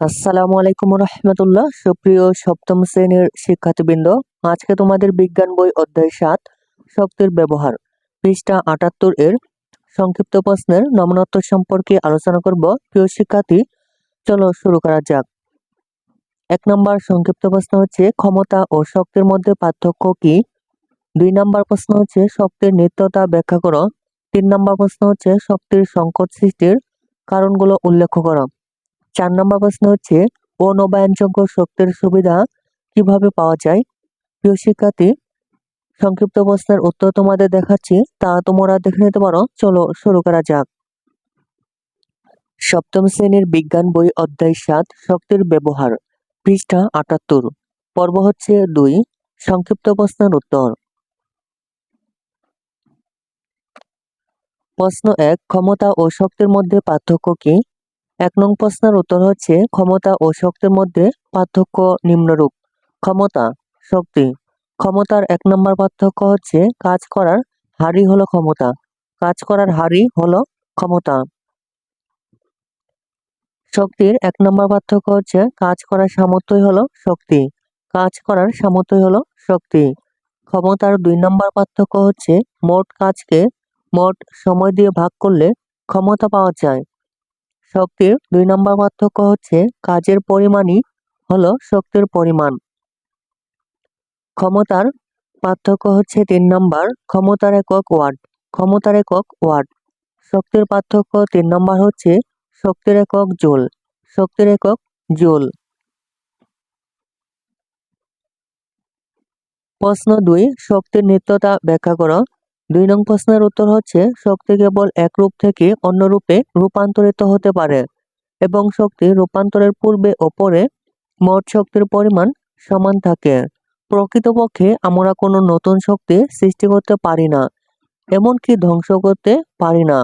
আসসালামু আলাইকুম রহমতুল্লাহ। সুপ্রিয় সপ্তম শ্রেণির শিক্ষার্থীবৃন্দ, আজকে তোমাদের বিজ্ঞান বই অধ্যায় সাত, শক্তির ব্যবহার, পৃষ্ঠা আটাত্তর এর সংক্ষিপ্ত প্রশ্নের নমনত্ব সম্পর্কে আলোচনা করব। প্রিয় শিক্ষার্থী, চলো শুরু করা যাক। এক নম্বর সংক্ষিপ্ত প্রশ্ন হচ্ছে, ক্ষমতা ও শক্তির মধ্যে পার্থক্য কি? দুই নম্বর প্রশ্ন হচ্ছে, শক্তির নিত্যতা ব্যাখ্যা করো। তিন নম্বর প্রশ্ন হচ্ছে, শক্তির সংকট সৃষ্টির কারণগুলো উল্লেখ করো। চার নম্বর প্রশ্ন হচ্ছে অনবায়নযোগ্য শক্তির সুবিধা কীভাবে পাওয়া যায়? প্রিয় শিক্ষার্থী, সংক্ষিপ্ত প্রশ্নের উত্তর তোমাদের দেখাচ্ছি, তা তোমরা দেখে নিতে পারো। চলো শুরু করা যাক। সপ্তম শ্রেণির বিজ্ঞান বই অধ্যায় সাত, শক্তির ব্যবহার, পৃষ্ঠা আটাত্তর। পর্ব হচ্ছে দুই, সংক্ষিপ্ত প্রশ্নের উত্তর। প্রশ্ন এক, ক্ষমতা ও শক্তির মধ্যে পার্থক্য কি? এক নং প্রশ্নের উত্তর হচ্ছে ক্ষমতা ও শক্তির মধ্যে পার্থক্য নিম্নরূপ। ক্ষমতা, শক্তি। ক্ষমতার এক নম্বর পার্থক্য হচ্ছে কাজ করার হারই হলো ক্ষমতা। কাজ করার হারই হলো ক্ষমতা। শক্তির এক নম্বর পার্থক্য হচ্ছে কাজ করার সামর্থ্যই হলো শক্তি। কাজ করার সামর্থ্যই হলো শক্তি। ক্ষমতার দুই নম্বর পার্থক্য হচ্ছে মোট কাজকে মোট সময় দিয়ে ভাগ করলে ক্ষমতা পাওয়া যায়। শক্তির দুই নম্বর পার্থক্য হচ্ছে কাজের পরিমাণই হলো শক্তির পরিমাণ। ক্ষমতার পার্থক্য হচ্ছে তিন নম্বর, ক্ষমতার একক ওয়াট, ক্ষমতার একক ওয়াট। শক্তির পার্থক্য তিন নম্বর হচ্ছে শক্তির একক জোল, শক্তির একক জোল। প্রশ্ন দুই, শক্তির নিত্যতা ব্যাখ্যা করো। দুই নং প্রশ্নের উত্তর হচ্ছে, শক্তি কেবল এক রূপ থেকে অন্য রূপে রূপান্তরিত হতে পারে এবং শক্তি রূপান্তরের পূর্বে ও পরে মোট শক্তির পরিমাণ সমান থাকে। প্রকৃতপক্ষে আমরা কোনো নতুন শক্তি সৃষ্টি করতে পারি না, এমনকি ধ্বংস করতে পারি না।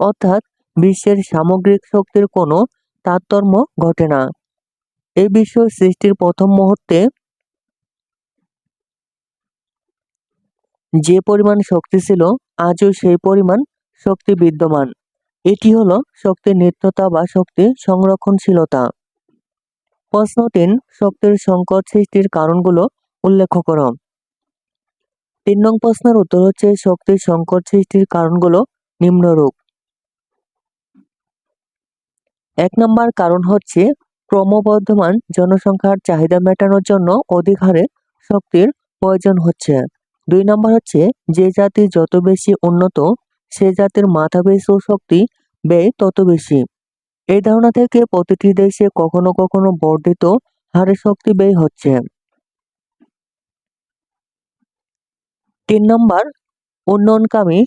অর্থাৎ বিশ্বের সামগ্রিক শক্তির কোনো তারতম্য ঘটে না। এই বিশ্ব সৃষ্টির প্রথম মুহূর্তে যে পরিমাণ শক্তি ছিল, আজও সেই পরিমাণ শক্তি বিদ্যমান। এটি হলো শক্তির নিত্যতা বা শক্তি সংরক্ষণশীলতা। প্রশ্ন তিন, শক্তির সংকট সৃষ্টির কারণগুলো উল্লেখ করো। তিন নং প্রশ্নের উত্তর হচ্ছে, শক্তির সংকট সৃষ্টির কারণগুলো নিম্নরূপ। এক নম্বর কারণ হচ্ছে, ক্রমবর্ধমান জনসংখ্যার চাহিদা মেটানোর জন্য অধিক হারে শক্তির প্রয়োজন হচ্ছে। দুই নম্বর হচ্ছে, যে জাতি যত বেশি উন্নত, সে জাতির মাথা মাথাপিছু শক্তি ব্যয় তত বেশি। এই ধারণা থেকে প্রতিটি দেশে কখনো কখনো বর্ধিত হারে শক্তি ব্যয় হচ্ছে। তিন নম্বর, উন্নয়নকামী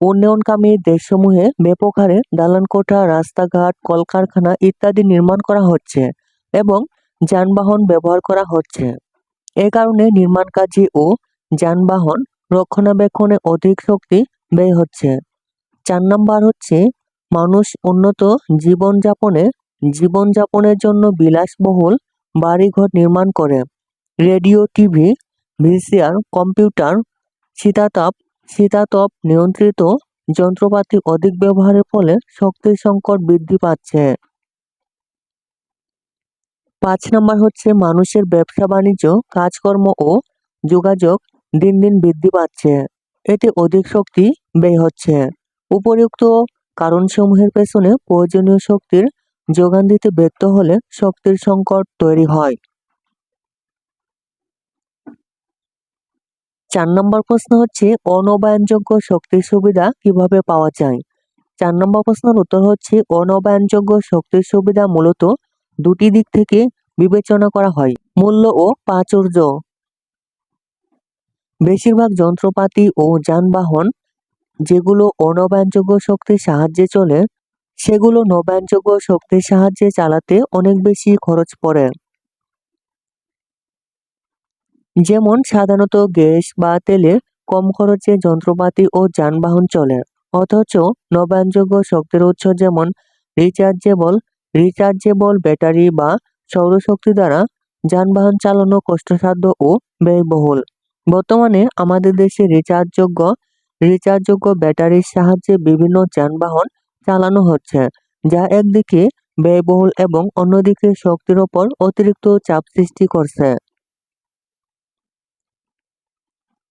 উন্নয়নকামী দেশসমূহে ব্যাপক হারে দালান কোঠা রাস্তাঘাট, কলকারখানা ইত্যাদি নির্মাণ করা হচ্ছে এবং যানবাহন ব্যবহার করা হচ্ছে। এ কারণে নির্মাণ কাজে ও যানবাহন রক্ষণাবেক্ষণে অধিক শক্তি ব্যয় হচ্ছে। চার নম্বর হচ্ছে, মানুষ উন্নত জীবনযাপনে জীবনযাপনের জন্য বিলাসবহুল বাড়িঘর নির্মাণ করে। রেডিও, টিভি, ভিসিআর, কম্পিউটার, শীতাতাপ, শীতাতপ নিয়ন্ত্রিত যন্ত্রপাতি অধিক ব্যবহারের ফলে শক্তির সংকট বৃদ্ধি পাচ্ছে। পাঁচ নম্বর হচ্ছে, মানুষের ব্যবসা বাণিজ্য কাজকর্ম ও যোগাযোগ দিন দিন বৃদ্ধি পাচ্ছে। এতে অধিক শক্তি ব্যয় হচ্ছে। উপরিউক্ত কারণসমূহের পেছনে প্রয়োজনীয় শক্তির যোগান দিতে ব্যর্থ হলে শক্তির সংকট তৈরি হয়। চার নম্বর প্রশ্ন হচ্ছে, অনবায়নযোগ্য শক্তির সুবিধা কীভাবে পাওয়া যায়? চার নম্বর প্রশ্নের উত্তর হচ্ছে, অনবায়নযোগ্য শক্তির সুবিধা মূলত দুটি দিক থেকে বিবেচনা করা হয়। মূল্য ও প্রাচুর্য। বেশিরভাগ যন্ত্রপাতি ও যানবাহন যেগুলো অনবায়নযোগ্য শক্তির সাহায্যে চলে, সেগুলো নবায়নযোগ্য শক্তির সাহায্যে চালাতে অনেক বেশি খরচ পড়ে। যেমন সাধারণত গ্যাস বা তেলে কম খরচে যন্ত্রপাতি ও যানবাহন চলে, অথচ নবায়নযোগ্য শক্তির উৎস যেমন রিচার্জেবল রিচার্জেবল ব্যাটারি বা সৌরশক্তি দ্বারা যানবাহন চালানো কষ্টসাধ্য ও ব্যয়বহুল। বর্তমানে আমাদের দেশে রিচার্জযোগ্য রিচার্জযোগ্য ব্যাটারির সাহায্যে বিভিন্ন যানবাহন চালানো হচ্ছে, যা একদিকে ব্যয়বহুল এবং অন্যদিকে শক্তির ওপর অতিরিক্ত চাপ সৃষ্টি করছে।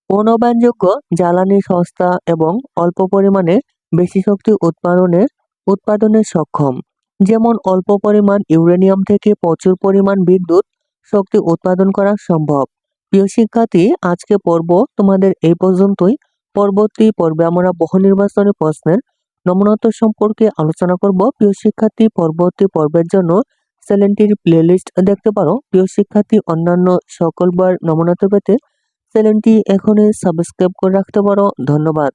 পুনর্বায়নযোগ্য জ্বালানি সস্তা এবং অল্প পরিমাণে বেশি শক্তি উৎপাদনে উৎপাদনে সক্ষম, যেমন অল্প পরিমাণ ইউরেনিয়াম থেকে প্রচুর পরিমাণ বিদ্যুৎ শক্তি উৎপাদন করা সম্ভব। প্রিয় শিক্ষার্থী, আজকে পর্ব তোমাদের এই পর্যন্তই। পরবর্তী পর্বে আমরা বহু নির্বাচনী প্রশ্নের নমুনাত্ব সম্পর্কে আলোচনা করব। প্রিয় শিক্ষার্থী, পরবর্তী পর্বের জন্য চ্যানেলটির প্লেলিস্ট দেখতে পারো। প্রিয় শিক্ষার্থী, অন্যান্য সকল বার পেতে চ্যানেলটি এখনই সাবস্ক্রাইব করে রাখতে পারো। ধন্যবাদ।